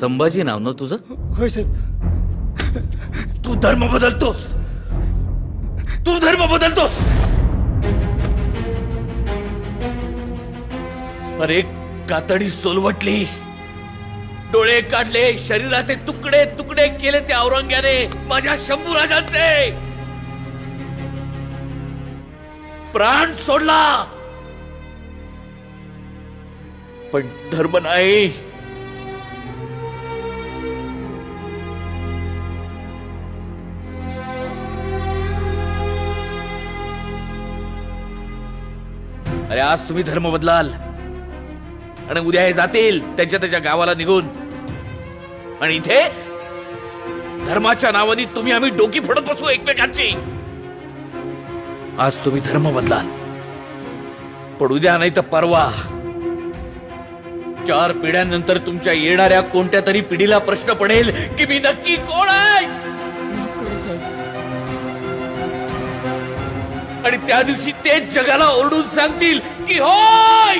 संभाजी नाव ना तुझं? हो, होय साहेब. तू धर्म बदलतोस. तू धर्म बदलतोस. अरे कातडी सोलवटली. डोळे काढले शरीराचे तुकडे तुकडे केले त्या औरंग्याने माझ्या शंभू राजांचे. प्राण सोडला. पण धर्म नाही. अरे आज तुम्ही धर्म बदलाल. आणि उद्या हे जातील त्यांच्या त्याच्या गावाला निघून. आणि इथे धर्माच्या नावाने तुम्ही आम्ही डोकी फोडत बसू एकमेकांची. आज तुम्ही धर्म बदलाल. पण उद्या नाही तर परवा. चार पिढ्यानंतर तुमच्या येणाऱ्या कोणत्या तरी पिढीला प्रश्न पडेल की मी नक्की कोण आहे? आणि त्या दिवशी ते जगाला ओरडून सांगतील की होय!